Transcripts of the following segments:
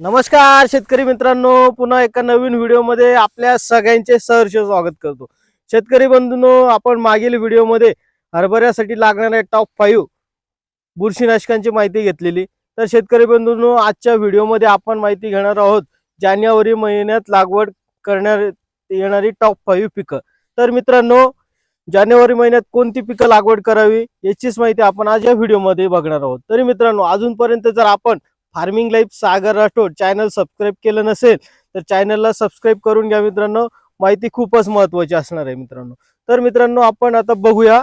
नमस्कार शेतकरी मित्रांनो पुन्हा एका नवीन व्हिडिओमध्ये आपल्या सगळ्यांचे सहर्ष स्वागत करतो. शेतकरी बंधूंनो आपण मागील व्हिडिओमध्ये हरभऱ्यासाठी लागणाऱ्या टॉप फाईव्ह बुरशीनाशकांची माहिती घेतलेली. तर शेतकरी बंधूंनो आजच्या व्हिडिओमध्ये आपण माहिती घेणार आहोत जानेवारी महिन्यात लागवड करण्यात येणारी टॉप फाईव्ह पिकं. तर मित्रांनो जानेवारी महिन्यात कोणती पिकं लागवड करावी याचीच माहिती आपण आज या व्हिडिओमध्ये बघणार आहोत. तरी मित्रांनो अजूनपर्यंत जर आपण farming life Sagar Rathod channel subscribe केलं नसेल तर चॅनलला सबस्क्राईब करून घ्या मित्रांनो. माहिती खूपच महत्वाची असणार आहे मित्रांनो. तर मित्रांनो आपण आता बघूया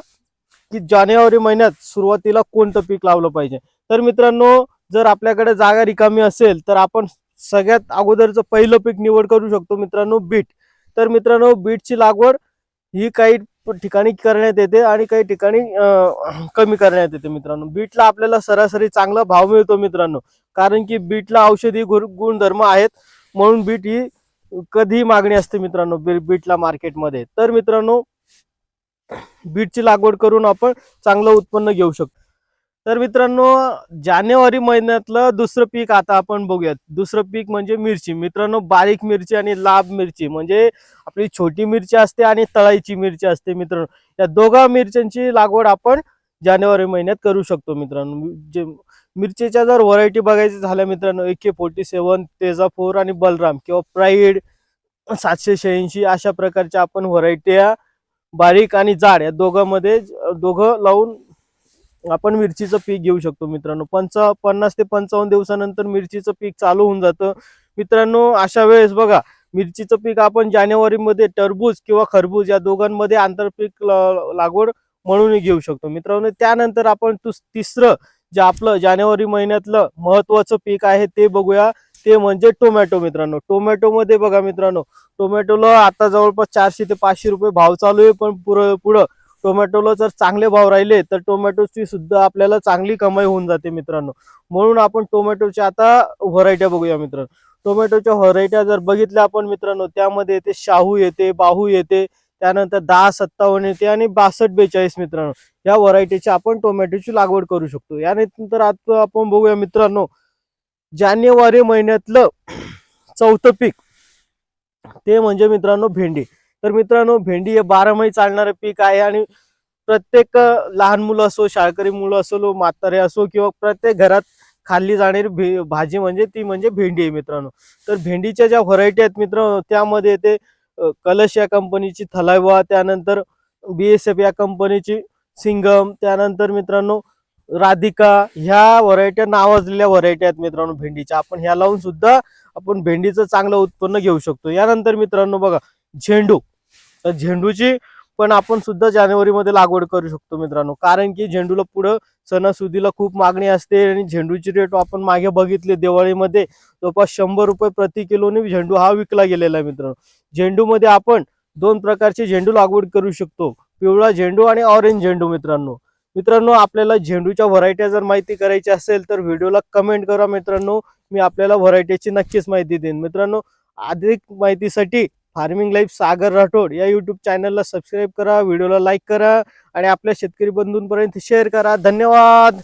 की जानेवारी महिन्यात सुरुवातीला कोणतं पीक लावलं पाहिजे. तर मित्रांनो जर आपल्याकडे जागा रिकामी असेल तर आपण सगळ्यात अगोदरचं पहिलं पीक निवड करू शकतो मित्रांनो बीट. तर मित्रांनो बीटची लागवड ही काही ठिकाणी करण्यात येते आणि काही ठिकाणी कमी करण्यात येते मित्रांनो. बीटला आपल्याला सरासरी चांगला भाव मिळतो मित्रांनो. कारण की बीटला औषधी गुणधर्म आहेत. म्हणून बीट ही कधीही मागणी असते मित्रांनो बीटला मार्केटमध्ये. तर मित्रांनो बीटची लागवड करून आपण चांगलं उत्पन्न घेऊ शकतो. तर मित्रांनो जानेवारी महिन्यातलं दुसरं पीक आता आपण बघूयात. दुसरं पीक म्हणजे मिरची. मित्रांनो बारीक मिरची आणि लांब मिरची. म्हणजे आपली छोटी मिरची असते आणि तळाईची मिरची असते मित्रांनो. या दोघा मिरच्यांची लागवड आपण जानेवारी महिन्यात करू शकतो मित्रांनो. जे मिरचीच्या जर व्हरायटी बघायची झाल्या मित्रांनो एके फोर्टी सेवन तेजाफोर आणि बलराम किंवा प्राईड सातशे शहाऐंशी अशा प्रकारच्या आपण व्हरायटी बारीक आणि जाड या दोघांमध्ये दोघं लावून आपण मिरचीचं पीक घेऊ शकतो मित्रांनो. पंच पन्नास ते पंचावन्न दिवसानंतर मिरचीचं पीक चालू होऊन जातं. मित्रांनो अशा वेळेस बघा मिरचीचं पीक आपण जानेवारीमध्ये टरबूज किंवा खरबूज या दोघांमध्ये आंतरपीक लागवड म्हणून घेऊ शकतो. मित्रांनो त्यानंतर आपण तिसरं जे आपलं जानेवारी महिन्यातलं महत्वाचं पीक आहे ते बघूया. ते म्हणजे टोमॅटो मित्रांनो. टोमॅटोमध्ये बघा मित्रांनो टोमॅटोला आता जवळपास चारशे ते पाचशे रुपये भाव चालू आहे पण पुढं पुढं टोमॅटोला जर चांगले भाव राहिले तर टोमॅटोची सुद्धा आपल्याला चांगली कमाई होऊन जाते मित्रांनो. म्हणून आपण टोमॅटोच्या आता व्हरायट्या बघूया मित्रांनो. टोमॅटोच्या व्हरायट्या जर बघितल्या आपण मित्रांनो त्यामध्ये येते शाहू येते बाहू येते त्यानंतर दहा सत्तावन्न येते आणि बासष्ट बेचाळीस मित्रांनो. या व्हरायटीची आपण टोमॅटोची लागवड करू शकतो. यानंतर आता आपण बघूया मित्रांनो जानेवारी महिन्यातलं चौथं पीक ते म्हणजे मित्रांनो भेंडी. तर मित्रांनो भेंडी हे बारामही चालणारं पीक आहे आणि प्रत्येक लहान मुलं असो शाळकरी मुलं असो म्हातारे असो किंवा प्रत्येक घरात खाल्ली जाणारी भाजी म्हणजे ती म्हणजे भेंडी आहे मित्रांनो. तर भेंडीच्या ज्या व्हरायटी आहेत मित्रांनो त्यामध्ये ते कलश या कंपनीची थलायवा त्यानंतर बी एस एफ या कंपनीची सिंगम त्यानंतर मित्रांनो राधिका ह्या व्हरायट्या नावाजलेल्या व्हरायटी आहेत मित्रांनो भेंडीच्या. आपण ह्या लावून सुद्धा आपण भेंडीचं चांगलं उत्पन्न घेऊ शकतो. यानंतर मित्रांनो बघा झेंडू. तर झेंडूची पण आपण सुद्धा जानेवारीमध्ये लागवड करू शकतो मित्रांनो. कारण की झेंडूला पुढं सणासुदीला खूप मागणी असते आणि झेंडूची रेट आपण मागे बघितले दिवाळीमध्ये जवळपास शंभर रुपये प्रति किलोने झेंडू हा विकला गेलेला आहे मित्रांनो. झेंडूमध्ये आपण दोन प्रकारचे झेंडू लागवड करू शकतो. पिवळा झेंडू आणि ऑरेंज झेंडू मित्रांनो. मित्रांनो आपल्याला झेंडूच्या व्हरायट्या जर माहिती करायची असेल तर व्हिडिओला कमेंट करा मित्रांनो. मी आपल्याला व्हरायटीची नक्कीच माहिती देईन. मित्रांनो अधिक माहितीसाठी फार्मिंग लाईफ सागर राठोड या युट्यूब चॅनलला सबस्क्राईब करा व्हिडिओला लाईक करा आणि आपल्या शेतकरी बंधूंपर्यंत शेअर करा. धन्यवाद!